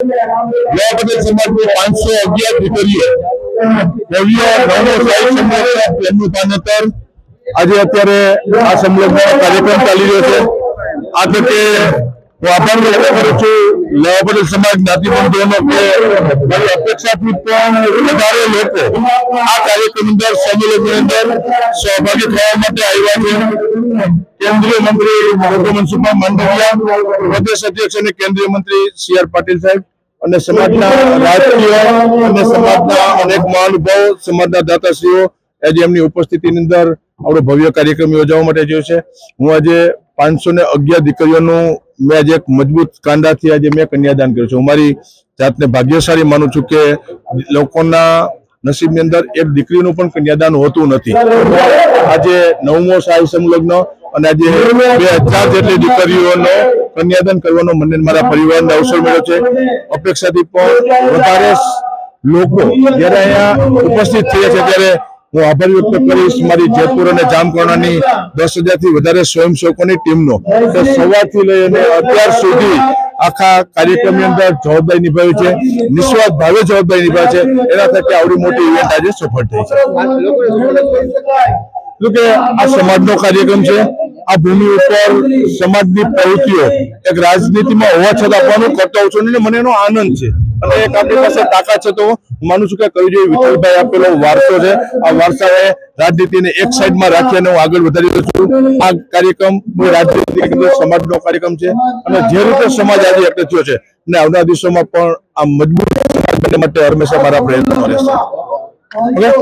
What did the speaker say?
જવા બદલ સમાજની પાંચસો અગિયાર દીકરીઓ અત્યારે આ સંમેલનનો કાર્યક્રમ સમાજ જ્ઞાતિ બંધુઓનો કે મારી પણ વધારે લોકો આ કાર્યક્રમ અંદર સંમેલનની અંદર સહભાગી થવા માટે આવ્યા છે. કેન્દ્રીય મંત્રી ડોક્ટર મનસુખભાઈ માંડવિયા પ્રદેશ અધ્યક્ષ અને કેન્દ્રીય મંત્રી સી આર પાટીલ સાહેબ અને સમાજના રાજકીય અને સમાજના અનેક મહાનુભાવો, સમાજના દાતાશ્રીઓ આજે એમની ઉપસ્થિતિની અંદર આપણો ભવ્ય કાર્યક્રમ યોજવા માટે જોયો છે. હું આજે પાંચસો ને અગિયાર દીકરીઓનું મેં આજે એક મજબૂત કાંડાથી આજે મેં કન્યાદાન કર્યું છે. હું મારી જાતને ભાગ્યશાળી માનું છું કે લોકોના નસીબની અંદર એક દીકરીનું પણ કન્યાદાન હોતું નથી. આજે નવમો શાહી સંલગ્ન અને આજે બે હજાર જેટલી દીકરીઓનો કન્યાદાન કરવાનો મને મારા પરિવારને અવસર મળ્યો છે. અપેક્ષાથી પણ વધારે લોકો જ્યારે અહીંયા ઉપસ્થિત થયા છે ત્યારે હું આભાર વ્યક્ત કરીશ મારી જેતપુર અને જામકરણાની દસ હજારથી વધારે સ્વયંસેવકોની ટીમનો. સવારથી લઈને અત્યાર સુધી આખા કાર્યક્રમની અંદર જવાબદારી નિભાવી છે નિસ્વાર્થ ભાવે જવાબદારી નિભાવે છે. એના થકી આવડી મોટી ઇવેન્ટ આજે સફળ થઈ છે. કે આ સમાજનો કાર્યક્રમ છે આ ભૂમિ ઉપર સમાજની પ્રવૃત્તિઓ એક રાજનીતિમાં હોવા છતાં પણ હું કરતો છું અને મને એનો આનંદ છે. અને આપણી પાસે તાકાત છે તો માનું છું કે કહ્યું જોઈએ વિઠ્ઠલભાઈ આપેલો વારસો છે, આ વારસાએ રાજનીતિને એક સાઈડમાં રાખી અને હું આગળ વધારી રહ્યો છું. આ કાર્યક્રમ કોઈ રાજનીતિ કે કોઈ સમાજનો કાર્યક્રમ છે અને જે રીતે સમાજ આજે થયો છે અને આવનારા દિવસોમાં પણ આ મજબૂત માટે હંમેશા મારા પ્રયત્નો રહેશે.